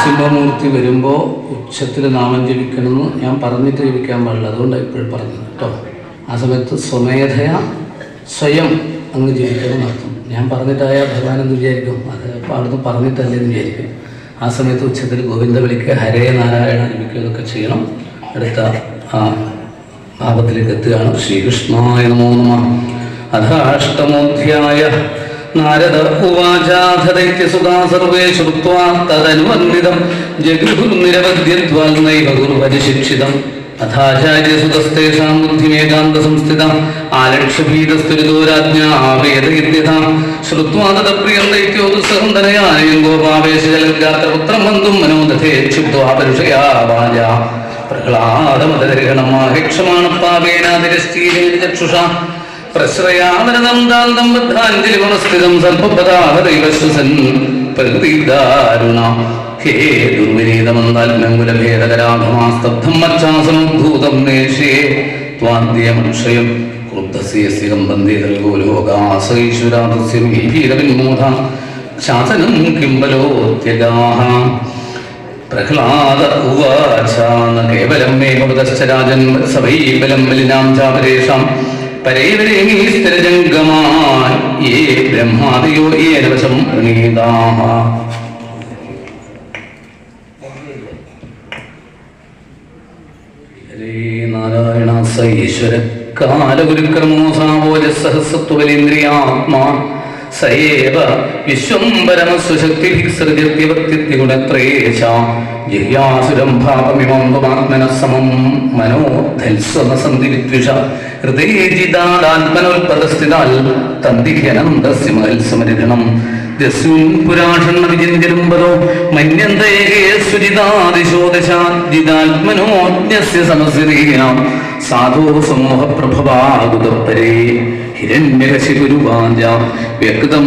നരസിംഹമൂർത്തി വരുമ്പോൾ ഉച്ചത്തിൽ നാമം ജപിക്കണമെന്ന് ഞാൻ പറഞ്ഞിട്ട് ജപിക്കാൻ പാടില്ല. അതുകൊണ്ടാണ് ഇപ്പോഴും പറഞ്ഞത് കേട്ടോ ആ സമയത്ത് സ്വമേധയ സ്വയം അങ്ങ് ജപിക്കണം അർത്ഥം. ഞാൻ പറഞ്ഞിട്ടായ ഭഗവാൻ എന്ന് വിചാരിക്കും. അത് അവിടുന്ന് പറഞ്ഞിട്ടല്ലേ എന്ന് വിചാരിക്കും. ആ സമയത്ത് ഉച്ചത്തിൽ ഗോവിന്ദ വിളിക്കുക ഹരേ നാരായണ ജപിക്കുകയൊക്കെ ചെയ്യണം. അടുത്ത ആ ഭാവത്തിലേക്ക് എത്തുകയാണ്. ശ്രീകൃഷ്ണായ നമോ നമ. അഥാഷ്ടമോധ്യായ നാരദ ഉവാചാധദൈത്യസുതാ സർവേ ശ്രുത്വാ തദനുവർണിതം ജഗുർനിരവധ്യദ്വാൽ നൈവ ഗുരുപരിശിക്ഷിതം അഥാചാര്യസുതസ്തേഷാം ബുദ്ധിമേകാന്ത സംസ്ഥിത ആലക്ഷ്യഭീതസ്തുരിതോരാജ്ഞാവേദയത്യഥ ശ്രുത്വാ തദപ്രിയം ദൈത്യോദുസ്സഹം തനയാനയം ഗോപാവേശജലഗാത്രപുത്രം ബന്ധും മനോദധേ ക്ഷുബ്ധ്വാ പരുഷയാ വാച. പ്രഹ്ലാദമതരക്ഷമാണപ്പാപേനാതിരശ്ചീരചക്ഷുഷ വന്ദേ ലോകാസൈശ്വരാതസ്യ ഭീരവിന്മൂഢ ശാസനം കേവലം ചാപരേഷാം. കാലഗുരുക്രമോ സാവോജസഹസത്വബലേന്ദ്രിയാത്മാ സയേവ സമം മനോധൽസ്വന സന്ധിവിദ്വിഷ ഹൃദയേ ജിതാടാത്മനോൽപദസ്ഥിതാൽ തന്തിഹ്യനന്ദസ്യ മഹൽസമരിഗണം ദസ്യുൻ പുരാഷണ്ണ വിചിന്തിരുമ്പതോ മന്യന്തേകേ സുജിതാദിശോ ദശാജിതാത്മനോജ്ഞസ്യ സമസിരീണാം സാധോ സമൂഹ പ്രഭവാകുതപരേ ഹിരണ്യകശിപുരുവാഞ്ച വ്യക്തം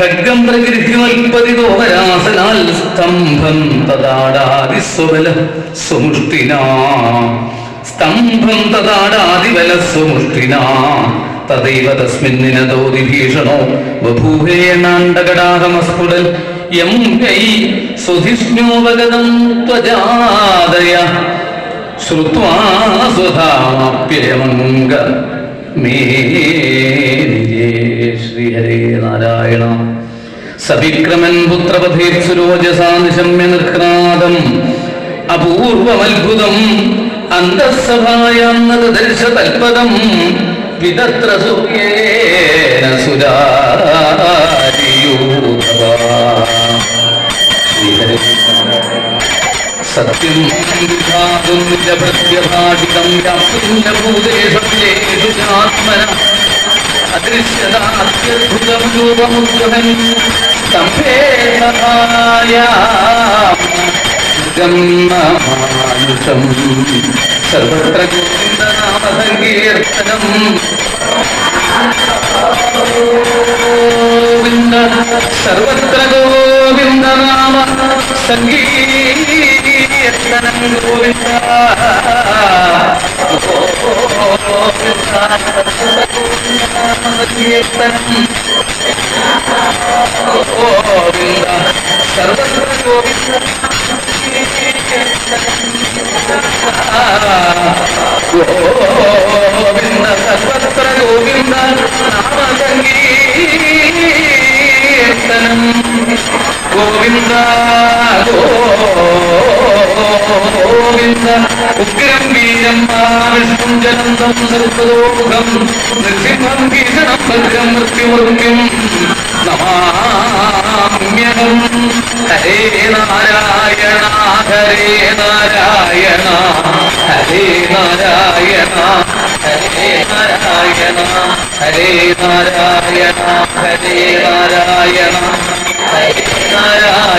ഖഡ്ഗം പ്രകൃതിവൽപ്പതിതോഹരാസനാൽ സ്തംഭം തദാടാതിസ്വബല സുമുഷ്ടിനാ സ്തംഭം തദാടാതിബല സുമുഷ്ടിനാ തദൈവ തസ്മിന്നിനതോതി ഭീഷണോ. ബഭൂവേണാണ്ടകടാഹമസ്ഫുടൽ യം കൈ സുധിഷ്ണോപഗതം ത്വജാദയ. ശ്രുത്വാ സ്വധാമാപ്യയമംഗ. മേ നിജേ ശ്രീഹരേ നാരായണ സവിക്രമൻ പുത്രപഥേത്സുരോജസാ നിശമ്യ നിർഘ്നാദം അപൂർവമത്ഭുതം തൽപദം വിതത്ര സൂര്യേന സുരാരിയൂഥവാ സത്യം സർവത്ര ഗോവിന്ദനാമസങ്കീർത്തനം ഗോവിന്ദ സർവത്ര ഗോവിന്ദനാമ സങ്കീർത്തനം. ഗോവിന്ദ ഗോവിന്ദ സർവത്ര ഗോവിന്ദ ഗോവിന്ദ സർവത്ര ഗോവിന്ദ നാമസങ്കീർത്തനം ഗോവിന്ദ ഗോവിന്ദ ഉഗ്രം വീരം വിഷ്ണും ജനന്തം സർവതോമുഖം നൃസിംഹം ഭീഷണം ഭദ്രം മൃത്യുമൃത്യം നമാമ്യഹം. ഹരേ നാരായണ ഹരേ നാരായണ ഹരേ നാരായണ ഹരേ നാരായണ ഹരേ നാരായണ ഹരേ നാരായണ.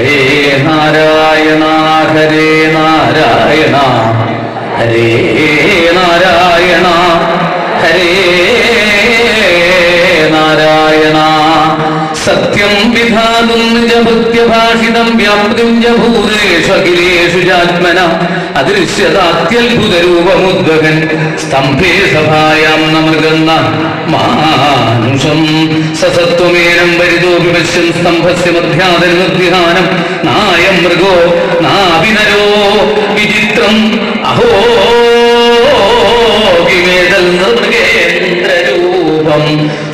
ഹരേ നാരായണ ഹരേ നാരായണ ഹരേ നാരായണ ഹരേ നാരായണ. സത്യം വിധാതും നിജഭൃത്യഭാഷിതം വ്യാപ്തിം ച ഭൂതേഷു അഖിലേഷു ജാത്മന അതിരുഷ്യതാത്യത്ഭുതരൂപമുദ്വകൻ സ്തംഭേ സഭായാം നമൃഗന്ന മാനുഷം. സസത്വമേനം വരുതോ വിമശ്യം സ്തംഭസ്യ മധ്യാതരുദ്ധ്യാനം നായം മൃഗോ നാവിനരോ വിചിത്രം. അഹോ കിമേതൽ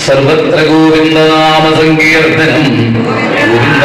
സർവത്ര ഗോവിന്ദനാമസങ്കീർത്തനം. ഗോവിന്ദ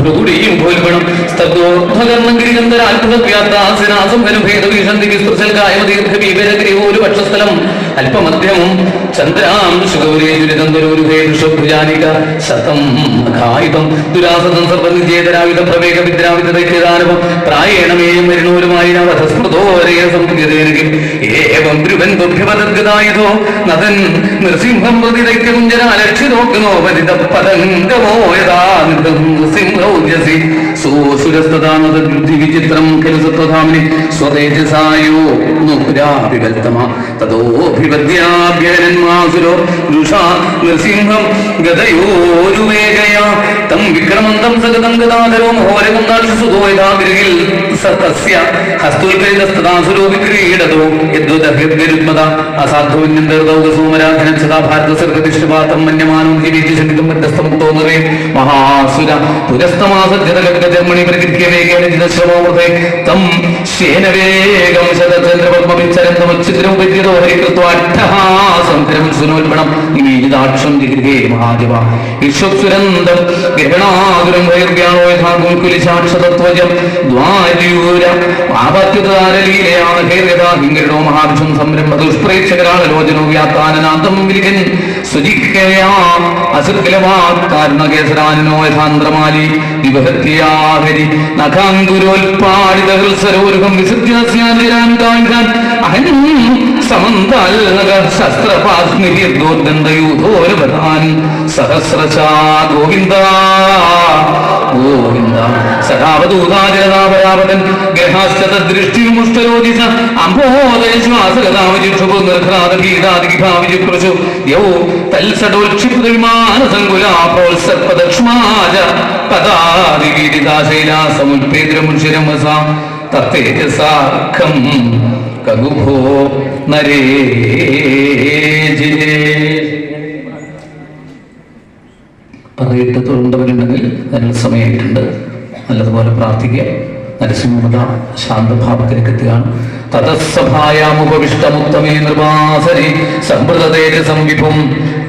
അതോടെയും പോൽപണം സ്തബ്ദോർഭകർമ്മങ്കിരികന്ധര അത്ഭുതവ്യാത്താസനാസംഭരഭേദഭീഷന്തി അല്പമധ്യമം ചന്ദ്രാം സുഗൗരേ ദുരിതന്തരോരുഭേദുഷഭുജാനിക ശതം കായിതം ദുരാസതം സർവനിജേതരാവിധ പ്രവേഗ വിദ്രാവിധ ദൈത്യദാനവം വരുണോരുമായി നവധസ്മൃതോരയ ഏവം ധ്രുവൻ ദുർഭ്യപദർഗതായുധോ നദൻ നൃസിംഹം പ്രതി യഥാ സൗജസി സൂസുരസ്തദാനതദ്വിചിത്രം ഖലു സത്വധാമിനി സ്വതേജസായോ നുപ്രാഭികൽത്തമ രുഷാ തം വിക്രമന്തം മഹാസുര പുരസ്ത ശക്തമാസജ്ജതഘടക തം സംരംഭ അസുഖലമാ കാരണകേസരാനോ യഥാന്ത്രമാലി. വിഭക്തിയാഹരി നഖാങ്കുരോൽപാടിത ഹൃത്സരോരുഹം വിശുദ്ധ്യാസ്യാതിരാൻ താഴ്ത്താൻ അഹനും സമന്താൽനക ശസ്ത്രപാസ്നിഹിർദോർദണ്ഡയൂഥോരപതാൻ സഹസ്രശാ ഗോവിന്ദ ഗോവിന്ദ. സദാവധൂതാചരതാപരാപതൻ ഗ്രഹാശ്ചതദൃഷ്ടിമുസ്തരോദിസ അംബോദയശ്വാസഗതാവിചിക്ഷുപു നിർഘ്രാതഭീതാദിഘാവിചിപ്രശു യൗ തൽസടോൽക്ഷിപ്തവിമാനസങ്കുലാ പ്രോത്സർപ്പദക്ഷ്മാച തത്തേജസാഖം കഗുഭോ നരേ പറയിട്ട് തൊഴുണ്ടവരുണ്ടെങ്കിൽ നല്ല സമയമായിട്ടുണ്ട്. നല്ലതുപോലെ പ്രാർത്ഥിക്കുക. നരസിംഹത ശാന്തഭാവത്തിലേക്ക് എത്തുകയാണ് തതസ്സഭായാമുപവിഷ്ടമുത്തമേ നിർവാസരി സംവൃതതേജസം വിഭും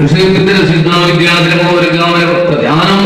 ഋഷിവിദ്യ ഒരു ധ്യാനം